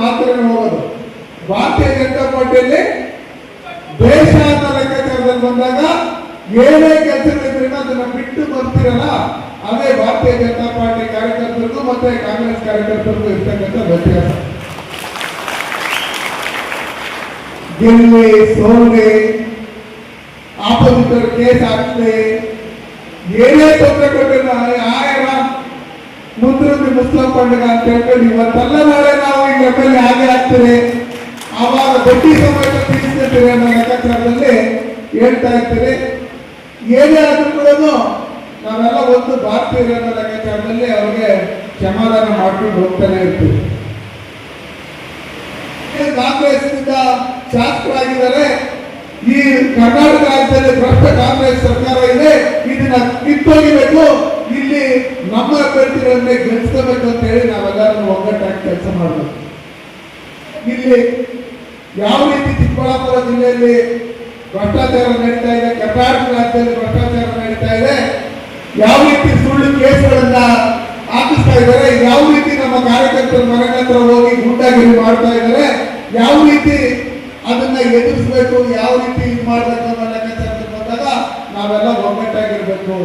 ಮಾತ್ರ ಹೋಗೋದು ಭಾರತೀಯ ಜನತಾ ಪಾರ್ಟಿಯಲ್ಲಿ ದೇಶ ಅಂತ ಲೆಕ್ಕಾಚಾರದಲ್ಲಿ ಬಂದಾಗ ಏನೇ ಕೆಲಸಗಳಿದ್ರೂ ಅದನ್ನ ಬಿಟ್ಟು ಬರ್ತಿರಲ್ಲ, ಅದೇ ಭಾರತೀಯ ಜನತಾ ಪಾರ್ಟಿ ಕಾರ್ಯಕರ್ತರಿಗೂ ಮತ್ತೆ ಕಾಂಗ್ರೆಸ್ ಕಾರ್ಯಕರ್ತರಿಗೂ ಇರ್ತಕ್ಕಂಥ ವ್ಯತ್ಯಾಸ. ಗೆಲ್ಲಿ ಸೋಲಿ ಆಪೋಸಿಟರ್ ಕೇಸ್ ಹಾಕ್ಲಿ ಏನೇ ತೊಂದರೆ ಕೊಟ್ಟಿಲ್ಲ ಆಯರ ಮುಂದ್ರದ್ದು ಮುಸ್ಲಿಂ ಪಂಡಗ ಅಂತ ಹೇಳ್ಕೊಂಡು ನಾವು ಈ ಲೆಕ್ಕದಲ್ಲಿ ಹಾಗೆ ಆಗ್ತೀರಿ ಆವಾಗ ಬಡ್ಡಿ ಸಮೇತ ತೀರಿಸ್ಕೊತೀರಿ ಅನ್ನೋ ಲೆಕ್ಕಾಚಾರದಲ್ಲಿ ಹೇಳ್ತಾ ಇರ್ತೀರಿ ಏನೇ ಆದರೂ ಕೂಡ ನಾವೆಲ್ಲ ಒಂದು ಭಾರತೀಯರು ಅನ್ನೋ ಲೆಕ್ಕಾಚಾರದಲ್ಲಿ ಅವ್ರಿಗೆ ಕ್ಷಮಾದಾನ ಮಾಡ್ಕೊಂಡು ಹೋಗ್ತಾನೆ ಇರ್ತೀವಿ. ಕಾಂಗ್ರೆಸ್ನಿಂದ ಶಾಸಕರಾಗಿದ್ದಾರೆ. ಈ ಕರ್ನಾಟಕ ರಾಜ್ಯದಲ್ಲಿ ಭ್ರಷ್ಟ ಕಾಂಗ್ರೆಸ್ ಸರ್ಕಾರ ಇದೆ. ಇದನ್ನ ಕಿತ್ತೊಗಿಬೇಕು. ಇಲ್ಲಿ ನಮ್ಮ ಅಭ್ಯರ್ಥಿಗಳನ್ನೇ ಅಂತ ಹೇಳಿ ನಾವೆಲ್ಲರೂ ಒಗ್ಗಟ್ಟಾಗಿ ಕೆಲಸ ಮಾಡಬೇಕು. ಇಲ್ಲಿ ಯಾವ ರೀತಿ ಚಿಕ್ಕಬಳ್ಳಾಪುರ ಜಿಲ್ಲೆಯಲ್ಲಿ ಭ್ರಷ್ಟಾಚಾರ ನಡೀತಾ ಇದೆ ಕರ್ನಾಟಕ ರಾಜ್ಯದಲ್ಲಿ ಭ್ರಷ್ಟಾಚಾರ ನಡೀತಾ ಇದೆ, ಯಾವ ರೀತಿ ಸುಳ್ಳು ಕೇಸ್ಗಳನ್ನ ಹಾಕಿಸ್ತಾ ಇದ್ದಾರೆ, ಯಾವ ರೀತಿ ನಮ್ಮ ಕಾರ್ಯಕರ್ತರ ಮರಣತ್ರ ಹೋಗಿ ಗುಂಡಾಗಿರಿ ಮಾಡ್ತಾ ಇದ್ದಾರೆ, ಯಾವ ರೀತಿ ಅದನ್ನ ಎದುರಿಸಬೇಕು, ಯಾವ ರೀತಿ ಇದು ಮಾಡ್ಬೇಕು ಅನ್ನೋ ಲೆಕ್ಕಾಚಾರಕ್ಕೆ ಬಂದಾಗ ನಾವೆಲ್ಲ ಒಗ್ಗಟ್ಟಾಗಿರ್ಬೇಕು.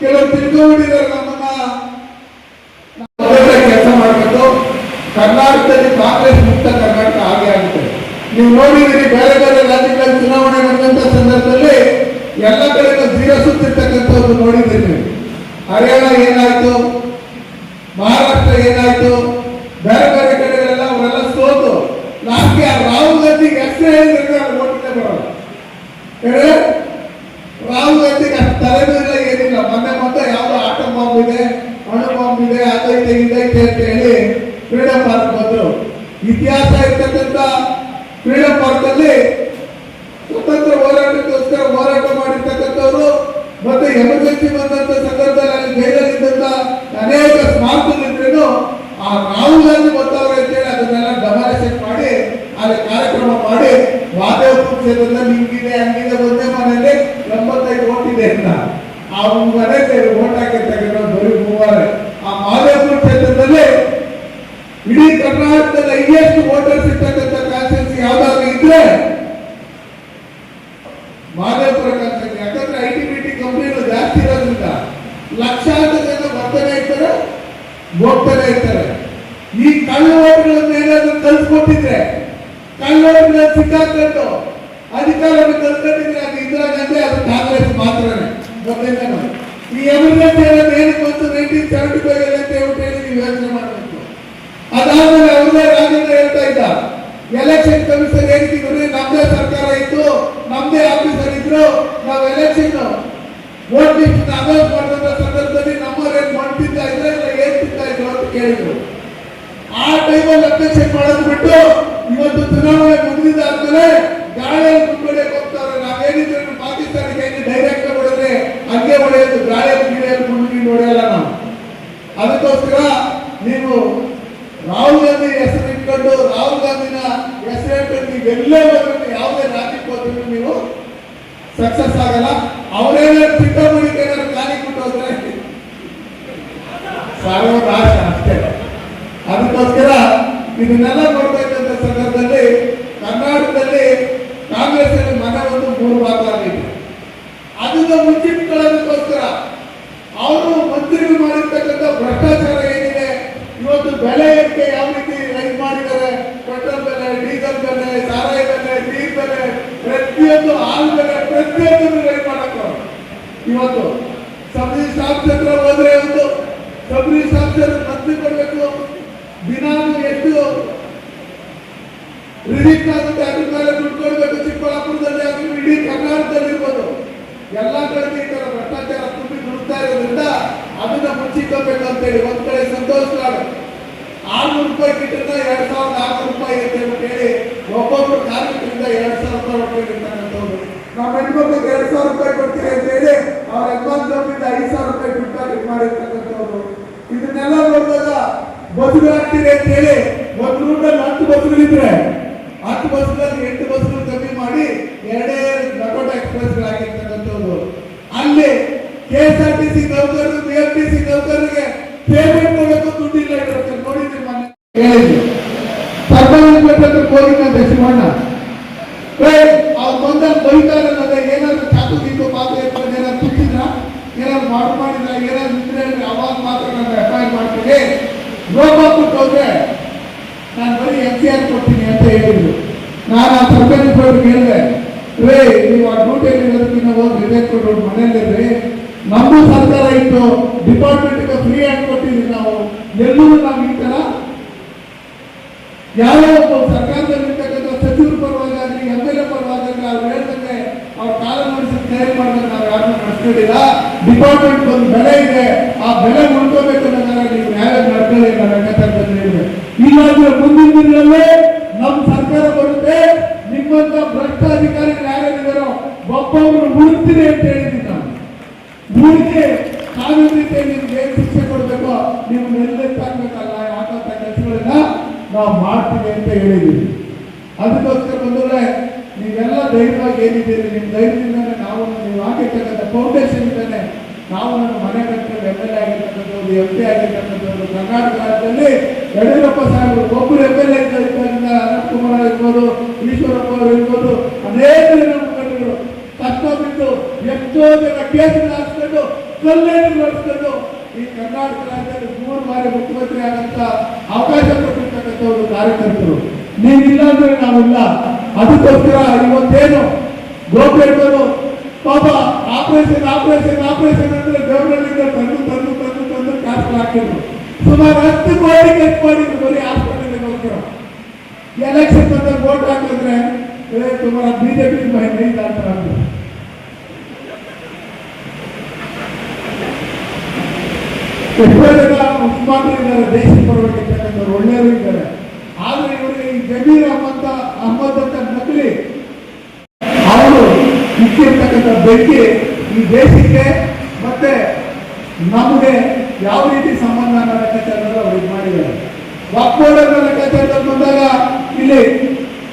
ಕೆಲವು ತಿಳ್ಕೊಂಡಿದ್ದಾರೆ ನಮ್ಮನ್ನ ಕೆಲಸ ಮಾಡಬೇಕು ಕರ್ನಾಟಕದಲ್ಲಿ ಕಾಂಗ್ರೆಸ್ ಮುಕ್ತ ಕರ್ನಾಟಕ ಹಾಗೆ ಆಗುತ್ತೆ. ನೀವು ನೋಡಿದ್ದೀರಿ ಬೇರೆ ಬೇರೆ ರಾಜ್ಯಗಳಲ್ಲಿ ಚುನಾವಣೆ ನಡೆದಂತ ಸಂದರ್ಭದಲ್ಲಿ ಎಲ್ಲ ಕಡೆಗೂ ಜೀರೋ ಸುತ್ತಿರ್ತಕ್ಕಂಥದ್ದು ನೋಡಿದ್ದೀರಿ. ನೀವು ಹರಿಯಾಣ ಏನಾಯ್ತು? ಮಹಾರಾಷ್ಟ್ರ ಏನಾಯ್ತು? ಬೇರೆ ಬೇರೆ ಕಡೆಗಳೆಲ್ಲ ಅವರೆಲ್ಲ ಸೋತು. ಲಾಸ್ಟ್ಗೆ ರಾಹುಲ್ ಗಾಂಧಿ ಹೆಸರು ಹೇಳಿದ್ರೆ ಅವ್ರು ಓಟಿಗೆ ಬರೋಲ್ಲ ಹೇಳಿ? ರಾಹುಲ್ ಗಾಂಧಿಗೆ ಅಷ್ಟು ತಲೆನೂ ಇಲ್ಲ ಏನಿಲ್ಲ ಮೊನ್ನೆ ಮತ್ತೆ ಯಾವ್ದೋ ಆಟೋ ಬಾಂಬ್ ಇದೆ ಅಣು ಬಾಂಬ್ ಇದೆ ಅದೈತೆ ಇದೈತೆ ಅಂತ ಹೇಳಿ ಫ್ರೀಡಂ ಪಾರ್ಕ್ ಬಂದ್ರು ಇತಿಹಾಸ ಇರ್ತಕ್ಕಂಥ ಫ್ರೀಡಂ ಪಾರ್ಕ್ ಅಲ್ಲಿ ಸ್ವತಂತ್ರ ಹೋರಾಟಕ್ಕೋಸ್ಕರ ಹೋರಾಟ ಮಾಡಿರ್ತಕ್ಕಂಥವ್ರು ಮತ್ತೆ ಎಮರ್ಜೆನ್ಸಿ ಬಂದಂತ ಸಂದರ್ಭದಲ್ಲಿ ಅಲ್ಲಿ ಜೈಲಲ್ಲಿ ಇದ್ದಂತ ಅನೇಕ ಸ್ಮಾರಕಗಳಿದ್ರೇನು ಆ ರಾಹುಲ್ ಗಾಂಧಿ ಬರ್ತಾವ್ರೆ ಅಂತೇಳಿ ಅದನ್ನೆಲ್ಲ ಡಮಾಲೇಷನ್ ಮಾಡಿ ಅಲ್ಲಿ ಕಾರ್ಯಕ್ರಮ ಮಾಡಿ ವಾದೇವಪುರ ಕ್ಷೇತ್ರದಲ್ಲಿ ಹಿಂಗಿದೆ ಒಂದೇ ಮನೆಯಲ್ಲಿ ಎಂಬತ್ತೈದು ಓಟ್ ಇದೆ ಅಂತ. ಆ ಸೇರಿ ಓಟ್ ಹಾಕಿರ್ತಕ್ಕಂಥ ಬರೀ ಮೂವರೇ. ಆ ಮಾದೇಶ್ವರ ಕ್ಷೇತ್ರದಲ್ಲಿ ಇಡೀ ಕರ್ನಾಟಕದ ಹೈಯೆಸ್ಟ್ ವೋಟರ್ಸ್ ಇರ್ತಕ್ಕಂಥ ಕಾನ್ಸ್ಟಿಟ್ಯೂನ್ಸಿ ಯಾವ್ದಾದ್ರು ಇದ್ರೆ ಮಾದೇಶ್ವರ ಕಾನ್ಸ್ಟಿಟ್ಯೂನ್ಸಿ ಯಾಕಂದ್ರೆ ಐ ಟಿ ಬಿ ಟಿ ಕಂಪ್ನಿಗಳು ಜಾಸ್ತಿ ಇರೋದ್ರಿಂದ ಲಕ್ಷಾಂತರ ಜನ ಬರ್ತಾನೆ ಇರ್ತಾರೆ ಹೋಗ್ತಾನೆ ಇರ್ತಾರೆ. ಈ ಕಳ್ಳ ಓಟ್ಗಳನ್ನ ಏನಾದ್ರು ಕಲ್ಸ್ಕೊಟ್ಟಿದ್ರೆ ಕಳ್ಳ ಓಟ್ಗಳನ್ನ ಸಿಕ್ಕಾಕೊಂಡು ಅಧಿಕಾರವನ್ನು ಕಲ್ತ್ಕೊಂಡಿದ್ರೆ ಅದು ಇಂದಿರಾ ಗಾಂಧಿ ಅದು ಕಾಂಗ್ರೆಸ್ ಮಾತ್ರನೇ. ಮೊದಲಿಂದನೂ ಈ ಎಮರ್ಜೆನ್ಸಿ ಅನ್ನೋದು ಏನಕ್ಕೆ ಬಂತು ನೈನ್ಟೀನ್ ಸೆವೆಂಟಿ ಫೈವ್ ಅಂತ ಹೇಳ್ಬಿಟ್ಟು ಹೇಳಿ ನೀವು ಯೋಚನೆ ಮಾಡಬೇಕು. ಅದಾದ್ಮೇಲೆ ಅವ್ರದೇ ರಾಜೇಂದ್ರ ಹೇಳ್ತಾ ಇದ್ದ. ಎಲೆಕ್ಷನ್ ಕಮಿಷನ್ ಹೇಳ್ತಿದ್ರು ನಮ್ದೇ ಸರ್ಕಾರ ಇತ್ತು, ನಮ್ದೇ ಆಫೀಸರ್ ಇದ್ರು, ನಾವು ಎಲೆಕ್ಷನ್ ವೋಟ್ ಲಿಸ್ಟ್ ಅನೌನ್ಸ್ ಮಾಡಿದಂತ ಸಂದರ್ಭದಲ್ಲಿ ನಮ್ಮವ್ರೇನ್ ಮಾಡ್ತಿದ್ದ ಇದ್ರೆ ಏನ್ ತಿಂತಾ ಇದ್ರು ಅಂತ ಕೇಳಿದ್ರು. ಆ ಟೈಮಲ್ಲಿ ಅಬ್ಜೆಕ್ಷನ್ ಮಾಡೋದು ಬಿಟ್ಟು ಇವತ್ತು ಚುನಾವಣೆ ಮುಗಿದಿದ್ದಾದ್ಮೇಲೆ ಅದಕ್ಕೋಸ್ಕರ ನೀವು ರಾಹುಲ್ ಗಾಂಧಿ ಹೆಸರು ಇಟ್ಕೊಂಡು ರಾಹುಲ್ ಗಾಂಧಿನ ಹೆಸರು ಇಟ್ಕೊಂಡು ನೀವು ಎಲ್ಲೇ ಹೋದ್ರು ಯಾವುದೇ ರಾಜ್ಯಕ್ಕೆ ಹೋದ್ರು ನೀವು ಸಕ್ಸಸ್ ಆಗಲ್ಲ. ಅವರೇನೇ ಏನಾದ್ರು ಖಾಲಿ ಕೊಟ್ಟು ಹೋದ್ರೆ ಸರ್ವನಾಶ ಅಷ್ಟೇ. ಅದಕ್ಕೋಸ್ಕರ ಇದನ್ನೆಲ್ಲ ನೋಡ್ಬೇಕಂತ ಸಂದರ್ಭದಲ್ಲಿ ಕರ್ನಾಟಕದಲ್ಲಿ ಕಾಂಗ್ರೆಸ್ ಮನ ಒಂದು ಮೂರು ಭಾಗ ಆಗಿದೆ ಅದನ್ನ ಮುಚ್ಚಿಟ್ಕೊಳ್ಳೋದಕ್ಕೋಸ್ಕರ ಅವರು ಮಂತ್ರಿಗಳು ಮಾಡಿರ್ತಕ್ಕಂಥ ಭ್ರಷ್ಟಾಚಾರ ಏನಿದೆ ಇವತ್ತು ಬೆಲೆ ಏರಿಕೆ ಯಾವ ರೀತಿ ರೈಸ್ ಮಾಡಿದ್ದಾರೆ ಪೆಟ್ರೋಲ್ ಬೆಲೆ ಡೀಸೆಲ್ ಬೆಲೆ ಸಾರಾಯಿ ಬೆಲೆ ನೀರ್ ಬೆಲೆ ಪ್ರತಿಯೊಂದು ಹಾಲು ಬೆಲೆ ಪ್ರತಿಯೊಂದನ್ನು ರೈಸ್ ಮಾಡಕ್ಕೆ ಇವತ್ತು ಸಬ್ ಸ್ಟಾಫ್ ಹತ್ರ ಹೋದ್ರೆ ಒಂದು ಸಬ್ ಸ್ಟಾಫ್ ಮಂತ್ರಿ ಕೊಡ್ಬೇಕು ದಿನಾನು ಎಷ್ಟು ರಿಲೀಫ್ ಆಗುತ್ತೆ ಅದ್ರ ಮೇಲೆ ದುಡ್ಡು ಕೊಡ್ಬೇಕು ಚಿಕ್ಕಬಳ್ಳಾಪುರದಲ್ಲಿ ಆಗಲಿ, ಇಡೀ ಕರ್ನಾಟಕದಲ್ಲಿ ಇರ್ಬೋದು. ಎಲ್ಲ ಕಡೆ ಈ ತರ ಭ್ರಷ್ಟಾಚಾರ ತುಂಬಿ ದುಡ್ತಾ ಇರೋದ್ರಿಂದ ಅದನ್ನ ಮುಚ್ಚಿಕೋಬೇಕು ಅಂತೇಳಿ ಒಂದ್ ಕಡೆ ಸಂತೋಷ ಆರ್ನೂರು ರೂಪಾಯಿ ಕಿಟ್ಟನ್ನ ಎರಡ್ ಸಾವಿರದ ಆರ್ನೂರು ರೂಪಾಯಿ ಅಂತ ಹೇಳಿ ಒಬ್ಬೊಬ್ರು ಕಾರ್ಮಿಕರಿಂದ ಎರಡ್ ಸಾವಿರ ರೂಪಾಯಿ ಹೊಟ್ಟಿರ್ತಕ್ಕಂಥವ್ರು ನಾವು ಹೆಣ್ಮಕ್ಳಿಗೆ ಎರಡ್ ಸಾವಿರ ರೂಪಾಯಿ ಕೊಡ್ತೀವಿ ಅಂತ ಹೇಳಿ ಅವ್ರ ಅಡ್ವಾನ್ಸ್ ಐದು ಸಾವಿರ ರೂಪಾಯಿ ದುಡ್ಡು ಮಾಡಿರ್ತಕ್ಕಂಥವ್ರು ಕೆಎಸ್ಆರ್ಟಿಸಿ ನೌಕರರು ಬಿಎಂಟಿಸಿ ನೌಕರರಿಗೆ ಪೇಮೆಂಟ್ ಮಾಡಬೇಕು ದುಡ್ಡಿಲ್ಲ ಇರುತ್ತೆ ನೋಡಿದ್ರಿ ಮೊನ್ನೆ. ಹೇಳಿದ್ವಿ ಪರ್ಮನೆಂಟ್ ಬೇಕಾದ್ರೆ ಕೋರಿನ ಅಧ್ಯಕ್ಷ ಅವ್ರು ಬಂದಾಗ ಬೈತಾರೆ ಅಂದ್ರೆ ಏನಾದ್ರು ಚಾಕು ಗೀಕು ಏನಾದ್ರು ತುತ್ತಿದ್ರ ಏನಾದ್ರು ಮಾಡು ಮಾಡಿದ್ರ? ಏನಾದ್ರು ನಿಂತ್ರೆ ಅವಾಗ ಮಾತ್ರ ನಾನು ಎಫ್ ಮಾಡ್ತೀನಿ. ಲೋಪ ನಾನು ಬರೀ ಎಫ್ ಸಿ ಆರ್ ಕೊಡ್ತೀನಿ ಅಂತ ಹೇಳಿದ್ರು. ನಾನು ಆ ಸರ್ಕಾರಿ ಹೇಳಿದೆ ರೇ ನೀವು ಆ ಡ್ಯೂಟಿಯಲ್ಲಿ ಇರೋದಕ್ಕಿಂತ ಹೋಗಿ ರಿಜೆಕ್ಟ್ ಕೊಟ್ಟರು ಮನೆಯಲ್ಲಿ ನಮ್ಮದು ಸರ್ಕಾರ ಇತ್ತು ಡಿಪಾರ್ಟ್ಮೆಂಟ್ಗೆ ಫ್ರೀ ಆಗಿ ಕೊಟ್ಟಿದ್ವಿ ನಾವು. ಎಲ್ಲೂ ನಾವು ಈ ಯಾವ್ಯಾವ ಸರ್ಕಾರದಲ್ಲಿರ್ತಕ್ಕಂಥ ಸಚಿವರು ಪರವಾಗಿ ಎಂ ಎಲ್ ಎ ಪರವಾಗಿ ಅವ್ರು ಹೇಳ್ದಂಗೆ ಅವ್ರ ಕಾಲ ನಡೆಸಿ ತಯಾರಿ ಮಾಡಿದ್ರೆ ನಾವು ಯಾರನ್ನೂ ನಡೆಸ್ಕೊಂಡಿಲ್ಲ ಡಿಪಾರ್ಟ್ಮೆಂಟ್ ಒಂದು ಬೆಲೆ ಇದೆ ಆ ಬೆಲೆ ಉಳ್ಕೋಬೇಕು ಅನ್ನೋದಾದ್ರೆ ನೀವು ನ್ಯಾಯ ನಡ್ಕೊಳ್ಳಿ ಅನ್ನೋ ಲೆಕ್ಕಾಚಾರದಲ್ಲಿ ಹೇಳಿದೆ ಇಲ್ಲಾಂದ್ರೆ ಮುಂದಿನ ದಿನದಲ್ಲೇ ನಮ್ಮ ಸರ್ಕಾರ ಬರುತ್ತೆ ನಿಮ್ಮಂತ ಭ್ರಷ್ಟ ಅಧಿಕಾರಿಗಳು ಯಾರ್ಯಾರಿದ್ದಾರೋ ಒಬ್ಬೊಬ್ರು ಉಳಿಸ್ತೀನಿ ಅಂತ ಹೇಳಿದ್ದೀನಿ ನಾನು ಊರಿಗೆ ಕಾನೂನು ರೀತಿಯಲ್ಲಿ ನಿಮ್ಗೆ ಕೊಡಬೇಕು ನೀವು ನೆಲೆತ್ತಾಗಬೇಕಲ್ಲ ಯಾಕಂತ ಕೆಲಸಗಳನ್ನ ನಾವು ಮಾಡ್ತೀವಿ ಅಂತ ಹೇಳಿದ್ದೀವಿ ಅದಕ್ಕೋಸ್ಕರ ಬಂದ್ರೆ ನೀವೆಲ್ಲ ಧೈರ್ಯವಾಗಿ ಏನಿದ್ದೀರಿ? ನಿಮ್ಮ ಧೈರ್ಯದಿಂದಲೇ ನಾವು ನೀವು ಹಾಕಿರ್ತಕ್ಕಂಥ ಫೌಂಡೇಶನ್ ಇಂದಾನೆ ನಾವು ನನ್ನ ಮನೆ ಕಟ್ಟಿದ ಎಂ ಎಲ್ ಎ ಆಗಿರ್ತಕ್ಕಂಥದ್ದು ಎಂ ಪಿ ಆಗಿರ್ತಕ್ಕಂಥದ್ದು ಕರ್ನಾಟಕ ರಾಜ್ಯದಲ್ಲಿ ಯಡಿಯೂರಪ್ಪ ಸಾಹೇಬರು, ಒಬ್ಬರು ಎಂ ಎಲ್ ಎ ಇದ್ದರಿಂದ ಅನಂತ್ ಕುಮಾರ್ ಇರ್ಬೋದು, ಈಶ್ವರಪ್ಪ ಅವರು ಇರ್ಬೋದು ಅನೇಕ ಜನ ಮುಖಂಡರು. ಕಷ್ಟ ಬಿದ್ದು ಎಷ್ಟೋ ಜನ ಕೇಸುಗಳು ಹಾಕ್ಸ್ಕೊಂಡು ಕಲ್ಲೇನು ನಡೆಸ್ಕೊಂಡು ಈ ಕರ್ನಾಟಕ ರಾಜ್ಯದಲ್ಲಿ ಮೂರು ಬಾರಿ ಮುಖ್ಯಮಂತ್ರಿ ಆದಂತ ಅವಕಾಶ ಕೊಟ್ಟಿರ್ತಕ್ಕಂಥವ್ರು ಕಾರ್ಯಕರ್ತರು. ನೀವಿಲ್ಲ ಅಂದ್ರೆ ನಾವಿಲ್ಲ ಅದಕ್ಕೋಸ್ಕರ ಇವತ್ತೇನು ಗೋಪೇಟರು ಪಾಪ ಆಪರೇಷನ್ ಆಪರೇಷನ್ ಆಪರೇಷನ್ ಅಂದ್ರೆ ಗೌರ್ಮೆಂಟ್ ತಂದು ತಂದು ತಂದು ತಂದು ಕಾಸ್ಟ್ ಹಾಕಿದ್ರು. ಸುಮಾರು ಹತ್ತು ಕೋಟಿ ಖರ್ಚು ಮಾಡಿದ್ರು ಬರೀ ಹಾಸ್ಪಿಟಲ್ಗೋಸ್ಕರ ಎಲೆಕ್ಷನ್ ಬಂದಾಗ ಓಟ್ ಹಾಕಿದ್ರೆ ಸುಮಾರು ಬಿಜೆಪಿ ಮಹಿಳೆ ಇಲ್ಲ ಅಂತ ಇವರೆಲ್ಲ ಇದ್ದಾರೆ ದೇಶಕ್ಕೆ ಬರಬೇಕಿರ್ತಕ್ಕಂಥವ್ರು ಒಳ್ಳೆಯವರು ಇದ್ದಾರೆ ಆದರೆ ಇವರಿಗೆ ಈ ಜಮೀರ್ ಅಹಮದ್ ಅಹಮದ್ ಅಂತ ನಕಲಿ ಅವರು ಇಟ್ಟಿರ್ತಕ್ಕಂಥ ಬೆಂಕಿ ಈ ದೇಶಕ್ಕೆ ಮತ್ತೆ ನಮಗೆ ಯಾವ ರೀತಿ ಸಂಬಂಧ ಅನ್ನೋ ಲೆಕ್ಕಾಚಾರದಲ್ಲಿ ಅವ್ರು ಇದು ಮಾಡಿದ್ದಾರೆ ವಾಕ್ಬೋರ್ಡ್ ಲೆಕ್ಕಾಚಾರದಲ್ಲಿ ಬಂದಾಗ ಇಲ್ಲಿ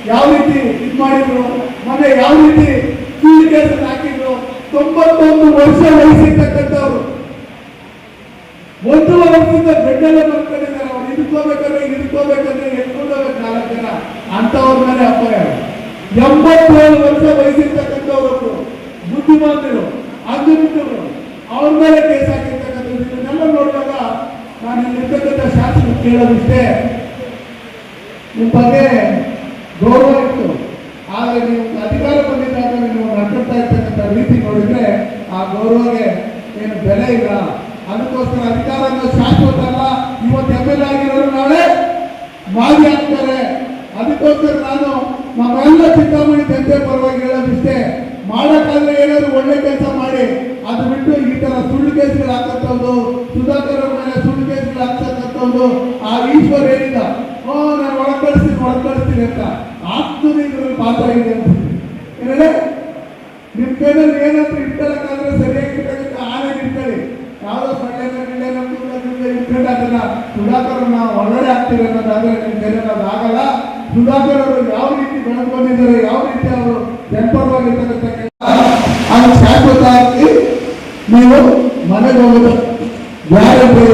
ಯಾವ ರೀತಿ ಇದು ಮಾಡಿದ್ರು ಮೊನ್ನೆ ಯಾವ ರೀತಿ ಕೀಳಿಗೆ ಹಾಕಿದ್ರು ತೊಂಬತ್ತೊಂದು ವರ್ಷ ವಹಿಸಿರ್ತಕ್ಕಂಥವ್ರು ವರ್ಷದಿಂದ ಬೆಡ್ಡಲ್ಲೇ ಬರ್ಕೊಂಡಿದ್ದಾರೆ ಅವ್ರು ಇದಕ್ಕೋಬೇಕಾದ್ರೆ ಹಿಡ್ಕೋಬೇಕಂದ್ರೆ ಎತ್ಕೊಂಡೋಗ್ಬೇಕು ನಾಲ್ಕು ಜನ. ಅಂತವ್ರ ಮೇಲೆ ಅಪಾಯ. ಎಂಬತ್ತೇಳು ವರ್ಷ ವಯಸ್ಸಿರ್ತಕ್ಕಂಥವ್ರು ಬುದ್ಧಿಮಾಂತರು ಅಂಜನಿತರು ಅವ್ರ ಮೇಲೆ ಕೇಸ್ ಹಾಕಿರ್ತಕ್ಕಂಥದ್ದು ಇದನ್ನೆಲ್ಲ ನೋಡಿದಾಗ ನಾನು ಇಲ್ಲಿರ್ತಕ್ಕಂಥ ಶಾಸಕ ಕೇಳೋದಿಷ್ಟೇ. ನಿಮ್ಮ ಬಗ್ಗೆ ಗೌರವ ಇತ್ತು. ಆದರೆ ನೀವು ಅಧಿಕಾರ ಬಂದಿದ್ದಾಗ ನೀವು ನಡ್ಕೊಳ್ತಾ ಇರ್ತಕ್ಕಂಥ ರೀತಿ ನೋಡಿದ್ರೆ ಆ ಗೌರವಗೆ ಏನು ಬೆಲೆ ಇಲ್ಲ. ಅದಕ್ಕೋಸ್ಕರ ಅಧಿಕಾರ ಶಾಶ್ವತ ಅಲ್ಲ ಇವತ್ತು ಎಂ ಎಲ್ ಎ ಆಗಿರೋರು ನಾಳೆ ಮಾಜಿ ಆಗ್ತಾರೆ. ಅದಕ್ಕೋಸ್ಕರ ನಾನು ನಮ್ಮೆಲ್ಲ ಚಿಂತಾಮಣಿ ಜನತೆ ಪರವಾಗಿ ಹೇಳೋದಿಷ್ಟೇ, ಮಾಡೋಕ್ಕಾದ್ರೆ ಏನಾದ್ರು ಒಳ್ಳೆ ಕೆಲಸ ಮಾಡಿ, ಅದು ಬಿಟ್ಟು ಈ ತರ ಸುಳ್ಳು ಕೇಸ್ಗಳು ಹಾಕಂತವ್ದು ಸುಧಾಕರ್ ಮೇಲೆ ಸುಳ್ಳು ಕೇಸ್ಗಳು ಹಾಕ್ತಕ್ಕಂಥವ್ದು ಆ ಈಶ್ವರ್ ಏನಿಲ್ಲ ಓ ನಾನು ಒಳಗೆ ಕಳಿಸ್ತೀನಿ ಒಳಗ್ ಕಳಿಸ್ತೀನಿ ಅಂತ. ಇದ್ರಲ್ಲಿ ಪಾತ್ರ ಇದೆ ಅಂತ. ಏನಂದ್ರೆ ನಿಮ್ ಕೈನಲ್ಲಿ ಏನಾದ್ರು ನಾವು ಒಳಗಡೆ ಆಗ್ತೀರಿ ಅನ್ನೋದಾದ್ರೆ ನಿಮ್ ಕೈಯಲ್ಲಿ ಅದು ಆಗಲ್ಲ. ಸುಧಾಕರ್ ಅವರು ಯಾವ ರೀತಿ ಬೆಳೆದು ಬಂದಿದ್ದಾರೆ ಯಾವ ರೀತಿ ಅವರು ಜನಪರವಾಗಿರ್ತಕ್ಕಂಥ ಅದು ಶಾಶ್ವತ ಆಗಿ ನೀವು ಮನೆಗೆ ಹೋಗೋದು ಗ್ಯಾರಂಟಿ